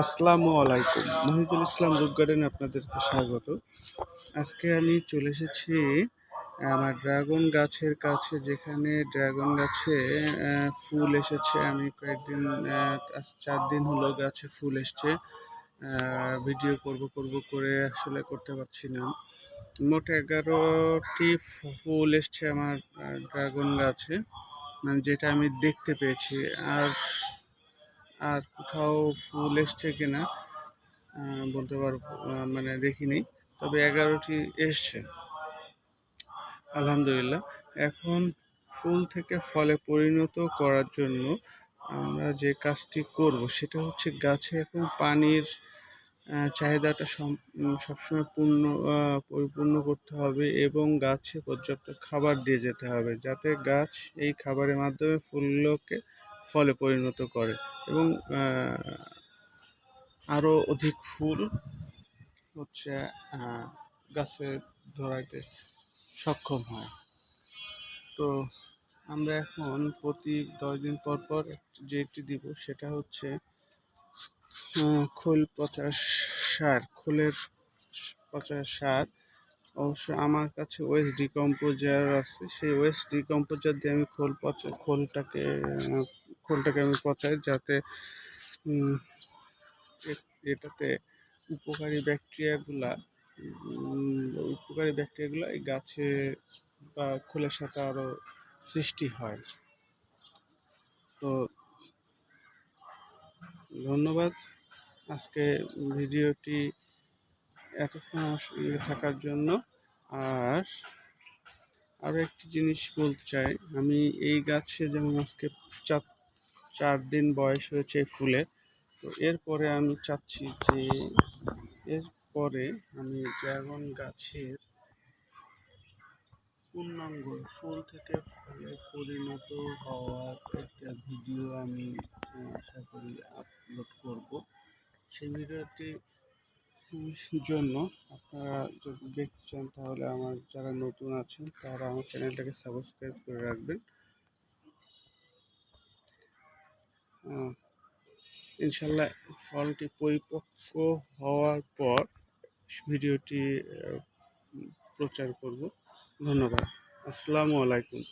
আসসালামু আলাইকুম। মহিদুল ইসলাম রুট গার্ডেনে আপনাদেরকে স্বাগত। আজকে আমি চলে এসেছি আমার ড্রাগন গাছের কাছে, যেখানে ড্রাগন গাছে ফুল এসেছে। আমি কয়েকদিন চার দিন হলো গাছে ফুল এসছে। ভিডিও করব করব করে আসলে করতে পারছি না। মোট এগারোটি ফুল এসছে আমার ড্রাগন গাছে, যেটা আমি দেখতে পেয়েছি। আর আর কোথাও ফুল এসছে কিনা বলতে পারব মানে দেখিনি। তবে এগারোটি এসছে। আলহামদুলিল্লাহ। এখন ফুল থেকে ফলে পরিণত করার জন্য আমরা যে কাজটি করব, সেটা হচ্ছে গাছে এখন পানির চাহিদাটা সবসময় পূর্ণ পরিপূর্ণ করতে হবে এবং গাছে পর্যাপ্ত খাবার দিয়ে যেতে হবে, যাতে গাছ এই খাবারের মাধ্যমে ফুলগুলোকে ফলে পরিণত করে এবং আরও অধিক ফুল হচ্ছে গাছে ধরাইতে সক্ষম হয়। তো আমরা এখন প্রতি দশ দিন পর পর যেটি দিব সেটা হচ্ছে খোল পচাশ সার, খোলের পচাশ সার। অবশ্য আমার কাছে ওয়েস্ট ডিকম্পোজার আছে, সেই ওয়েস্ট ডিকম্পোজার দিয়ে আমি খোল পচা, খোলটাকে আহ, আমি পচাই যাতে এটাতে উপকারী ব্যাকটেরিয়াগুলা উপকারী ব্যাকটেরিয়াগুলা এই গাছে বা খোলের সাথে আরও সৃষ্টি হয়। তো ধন্যবাদ। আজকে ভিডিওটি এতক্ষণ থাকার জন্য। আর আরও একটি জিনিস বলতে চাই। আমি এই গাছে যেমন আজকে চার চার দিন বয়স হয়েছে ফুলের। তো এরপরে আমি চাচ্ছি যে এরপরে আমি ড্রাগন গাছের পূর্ণাঙ্গ ফুল থেকে ফলে পরিণত হওয়ার একটা ভিডিও আমি আশা করি আপলোড করব। সেই ভিডিওটি জন্য আপনারা যদি দেখতে চান তাহলে আমার যারা নতুন আছেন তারা আমার চ্যানেলটাকে সাবস্ক্রাইব করে রাখবেন। ইনশাল্লাহ ফলটি পরিপক্ক হওয়ার পর ভিডিওটি প্রচার করব। ধন্যবাদ। আসসালামু আলাইকুম।